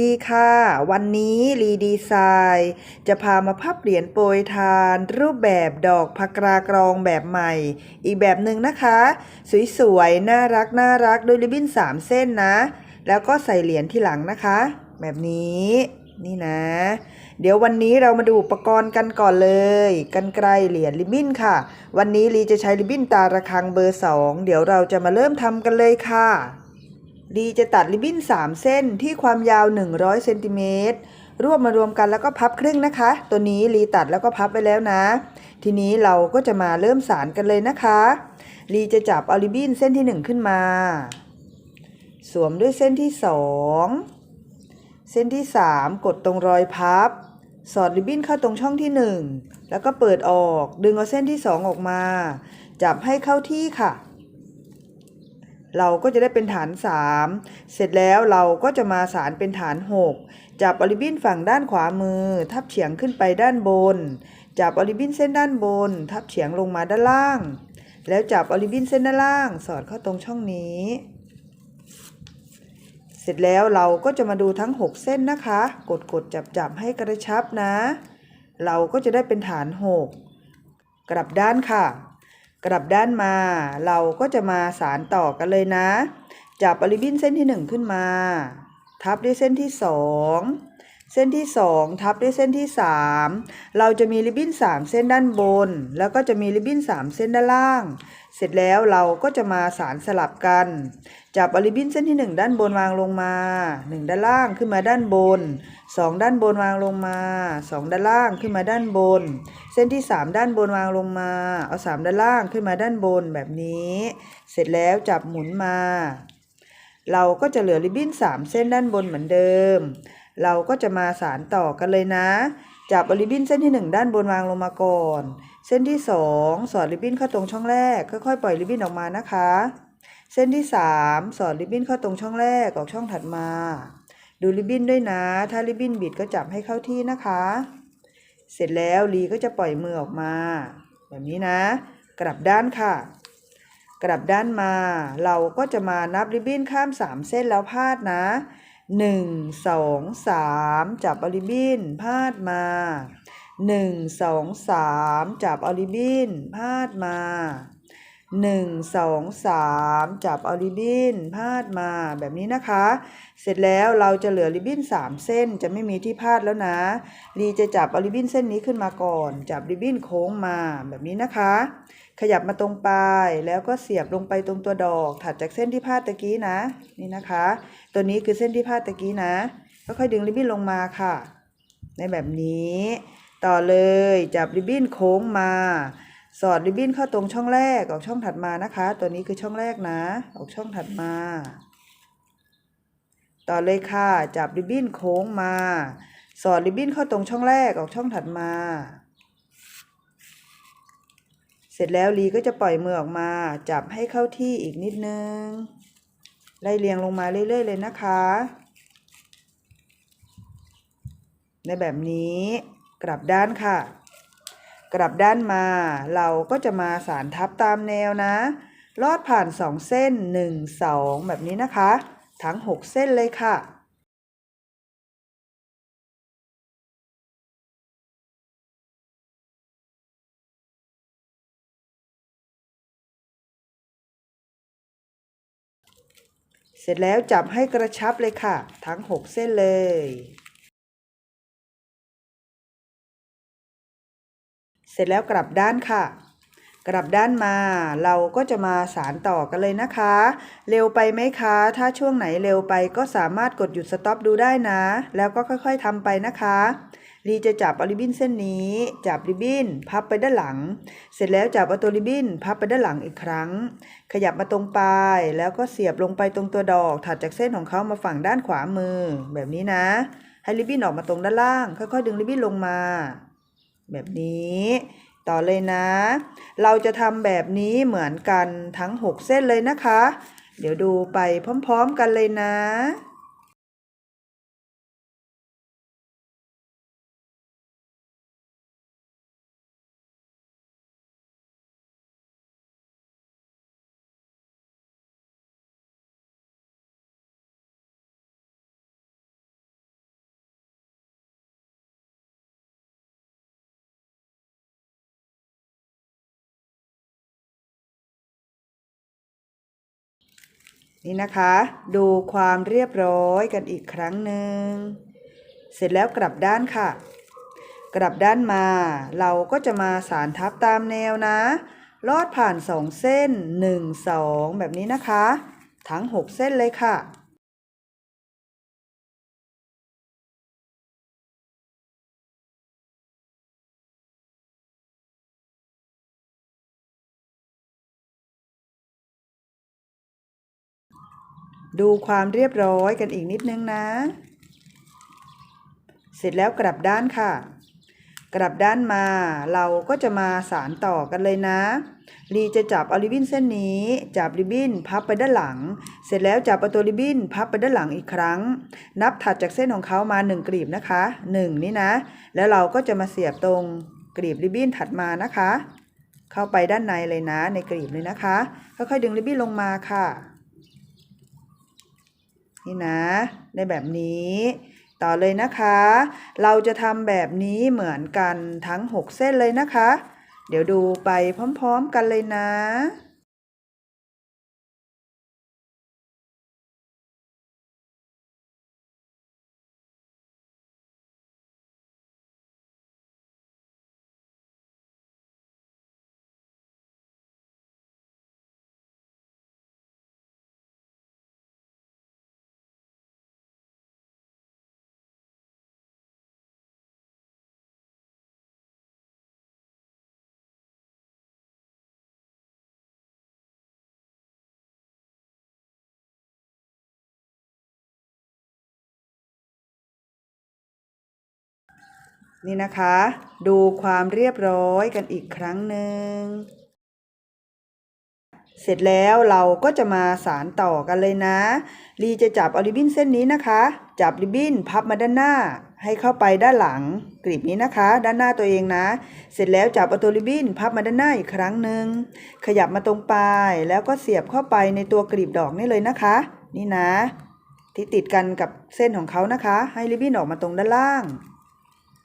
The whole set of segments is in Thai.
ดีค่ะ วันนี้รีดีไซน์จะพามาพับเหรียญโปรยทาน รูปแบบดอกพักรากรองแบบใหม่ อีกแบบหนึ่งนะคะ สวยๆ น่ารักน่ารักด้วยริบบิ้น 3 เส้นนะ แล้วก็ใส่เหรียญที่หลังนะคะ แบบนี้นี่นะ เดี๋ยววันนี้เรามาดูอุปกรณ์กันก่อนเลย กันไกลเหรียญริบบิ้นค่ะ วันนี้ลีจะใช้ริบบิ้นตาระคังเบอร์ 2 เดี๋ยวเราจะมาเริ่มทำกันเลยค่ะ ดีจะตัดริบบิ้น 3 เส้นที่ความยาว 100เซนติเมตรรวบมารวมกันแล้วก็พับครึ่งนะคะ ตัวนี้ลีตัดแล้วก็พับไปแล้วนะ ทีนี้เราก็จะมาเริ่มสารกันเลยนะคะลีจะจับอาริบบิ้นเส้นที่ 1 ขึ้นมา สวมด้วยเส้นที่ 2 เส้นที่ 3 กดตรงรอยพับ สอดริบบิ้นเข้าตรงช่องที่ 1 แล้วก็เปิดออก ดึงเอาเส้นที่ 2 ออกมา จับให้เข้าที่ค่ะ เราก็จะได้เป็นฐาน 3 เสร็จแล้วเราก็จะมาสารเป็นฐาน 6 จับอลิบินฝั่งด้านขวามือ ทับเฉียงขึ้นไปด้านบน จับอลิบินเส้นด้านบน ทับเฉียงลงมาด้านล่าง แล้วจับอลิบินเส้นด้านล่าง สอดเข้าตรงช่องนี้ เสร็จแล้วเราก็จะมาดูทั้ง 6 เส้นนะคะ กดกดจับจับให้กระชับนะ เราก็จะได้เป็นฐาน 6 กลับด้านค่ะ กลับด้านมาเราก็จะมาสารต่อกันเลยนะ จับอลิบินเส้นที่ 1 ขึ้นมา ทับด้วยเส้นที่ 2 เส้นที่ 2 ทับด้วยเส้นที่ 3 เราจะมีริบบิ้น 3 เส้นด้านบน แล้วก็จะมีริบบิ้น 3 เส้นด้านล่าง เสร็จแล้วเราก็จะมาสารสลับกัน จับอลิบบิ้นเส้นที่ 1 ด้านบนวางลงมา 1 ด้านล่างขึ้นมาด้านบน 2 ด้านบนวางลงมา 2 ด้านล่างขึ้นมาด้านบน เส้นที่ 3 ด้านบนวางลงมา เอา 3 ด้านล่างขึ้นมาด้านบนแบบนี้ เสร็จแล้วจับหมุนมา เราก็จะเหลือริบบิ้น 3 เส้นด้านบนเหมือนเดิม เราก็จะมาสารต่อกันเลยนะ จับริบบิ้นเส้นที่ 1 ด้านบนวางลงมาก่อน เส้นที่ 2 สอดริบบิ้นเข้าตรงช่องแรก ค่อยๆปล่อยริบบิ้นออกมานะคะ เส้นที่ 3 สอดริบบิ้นเข้าตรงช่องแรกออกช่องถัดมา ดูริบบิ้นด้วยนะ ถ้าริบบิ้นบิดก็จับให้เข้าที่นะคะ เสร็จแล้วลีก็จะปล่อยมือออกมา แบบนี้นะ กลับด้านค่ะ กลับด้านมา เราก็จะมานับริบบิ้นข้าม 3 เส้นแล้วพาดนะ 1 2 3จับอาริบินพาดมา1 2 3จับอาริบินพาดมา1 2 3จับเอาริบบิ้นพาดมาแบบนี้นะคะ เสร็จแล้วเราจะเหลือริบบิ้น3เส้นจะไม่มีที่พาดแล้วนะลีจะจับเอาริบบิ้นเส้นนี้ขึ้นมาก่อน จับริบบิ้นโค้งมาแบบนี้นะคะ ขยับมาตรงปลายแล้วก็เสียบลงไปตรงตัวดอก ถัดจากเส้นที่พาดตะกี้นะ นี่นะคะ ตัวนี้คือเส้นที่พาดตะกี้นะก็ค่อยดึงริบบิ้นลงมาค่ะ ในแบบนี้ ต่อเลยจับริบบิ้นโค้งมา สอดริบบิ้นเข้าตรงช่องแรกออกช่องถัดมานะคะ ตัวนี้คือช่องแรกนะ ออกช่องถัดมา ต่อเลยค่ะ จับริบบิ้นโค้งมา สอดริบบิ้นเข้าตรงช่องแรกออกช่องถัดมา สร็จแล้วลีก็จะปล่อยมือออกมาจับให้เข้าที่อีกนิดนึง ไล่เรียงลงมาเรื่อย ๆ เลยนะคะในแบบนี้กลับด้านค่ะ กลับด้านมาเราก็จะมาสารทับตามแนวนะ ลอดผ่าน 2 เส้น 1 2 แบบนี้นะคะ ทั้ง 6 เส้นเลยค่ะ ร็จแล้วจับให้กระชับเลยค่ะ ทั้ง 6 เส้นเลย เสร็จแล้วกลับด้านค่ะ กลับด้านมา เราก็จะมาสารต่อกันเลยนะคะ เร็วไปไหมคะ ถ้าช่วงไหนเร็วไปก็สามารถกดหยุดสต็อปดูได้นะ แล้วก็ค่อยๆทำไปนะคะ ลีจะจับเอาริบบิ้นเส้นนี้ จับริบบิ้นพับไปด้านหลัง เสร็จแล้วจับเอาตัวริบบิ้นพับไปด้านหลังอีกครั้ง ขยับมาตรงปลายแล้วก็เสียบลงไปตรงตัวดอก ถัดจากเส้นของเขามาฝั่งด้านขวามือ แบบนี้นะ ให้ริบบิ้นออกมาตรงด้านล่าง ค่อยๆ ดึงริบบิ้นลงมา แบบนี้ต่อเลยนะ เราจะทำแบบนี้เหมือนกันทั้ง 6 เส้นเลยนะคะ เดี๋ยวดูไปพร้อมๆกันเลยนะ นี่นะคะ ดูความเรียบร้อยกันอีกครั้งหนึ่ง เสร็จแล้วกลับด้านค่ะ กลับด้านมา เราก็จะมาสารทับตามแนวนะ ลอดผ่านสองเส้นหนึ่งสองแบบนี้นะคะ ทั้งหกเส้นเลยค่ะ ดูความเรียบร้อยกันอีกนิดนึงนะ เสร็จแล้วกลับด้านค่ะ กลับด้านมาเราก็จะมาสารต่อกันเลยนะลีจะจับเอาริบบิ้นเส้นนี้ จับริบบิ้นพับไปด้านหลัง เสร็จแล้วจับเอาตัวริบบิ้นพับไปด้านหลังอีกครั้ง นับถัดจากเส้นของเขามา1กลีบนะคะ 1 นี่นะ แล้วเราก็จะมาเสียบตรงกลีบริบบิ้นถัดมานะคะ เข้าไปด้านในเลยนะในกลีบเลยนะคะ ค่อยๆดึงริบบิ้นลงมาค่ะ นี่นะได้แบบนี้ ต่อเลยนะคะ เราจะทำแบบนี้เหมือนกันทั้ง 6 เส้นเลยนะคะ เดี๋ยวดูไปพร้อม ๆ กันเลยนะ นี่นะคะ ดูความเรียบร้อยกันอีกครั้งหนึ่ง เสร็จแล้วเราก็จะมาสารต่อกันเลยนะ ลีจะจับเอาริบบิ้นเส้นนี้นะคะ จับริบบิ้นพับมาด้านหน้า ให้เข้าไปด้านหลังกลีบนี้นะคะ ด้านหน้าตัวเองนะ เสร็จแล้วจับเอาตัวริบบิ้นพับมาด้านหน้าอีกครั้งหนึ่งขยับมาตรงปลายแล้วก็เสียบเข้าไปในตัวกลีบดอกนี่เลยนะคะ นี่นะ ที่ติดกันกับเส้นของเขานะคะ ให้ริบบิ้นออกมาตรงด้านล่าง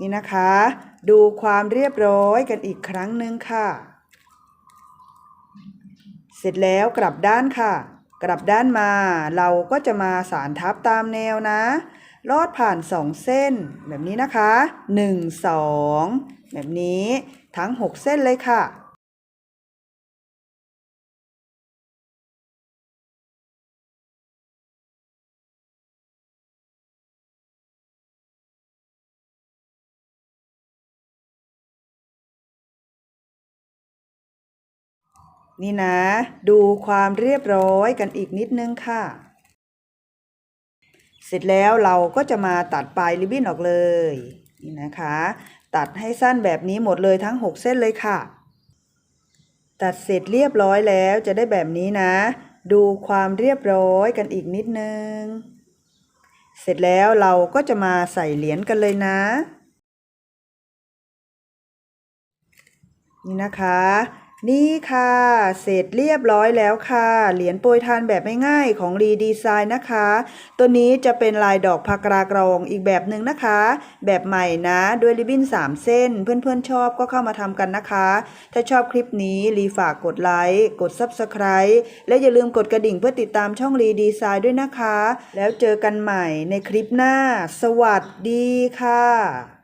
นี่นะคะ ดูความเรียบร้อยกันอีกครั้งหนึ่งค่ะ เสร็จแล้วกลับด้านค่ะ กลับด้านมาเราก็จะมาสารทับตามแนวนะ ลอดผ่านสองเส้น แบบนี้นะคะหนึ่งสองแบบนี้ทั้งหกเส้นเลยค่ะ นี่นะ ดูความเรียบร้อยกันอีกนิดนึงค่ะ เสร็จแล้วเราก็จะมาตัดปลายริบบิ้นออกเลย นี่นะคะ ตัดให้สั้นแบบนี้หมดเลยทั้ง 6 เส้นเลยค่ะ ตัดเสร็จเรียบร้อยแล้วจะได้แบบนี้นะ ดูความเรียบร้อยกันอีกนิดนึง เสร็จแล้วเราก็จะมาใส่เหรียญกันเลยนะ นี่นะคะ นี่ค่ะ เสร็จเรียบร้อยแล้วค่ะ เหรียญโปรยทานแบบง่ายๆของรีดีไซน์นะคะ ตัวนี้จะเป็นลายดอกพากรากรองอีกแบบหนึ่งนะคะ แบบใหม่นะด้วยริบบิ้น 3 เส้น เพื่อนๆชอบก็เข้ามาทำกันนะคะ ถ้าชอบคลิปนี้รีฝากกดไลค์ กด Subscribe และอย่าลืมกดกระดิ่งเพื่อติดตามช่องรีดีไซน์ด้วยนะคะ แล้วเจอกันใหม่ในคลิปหน้า สวัสดีค่ะ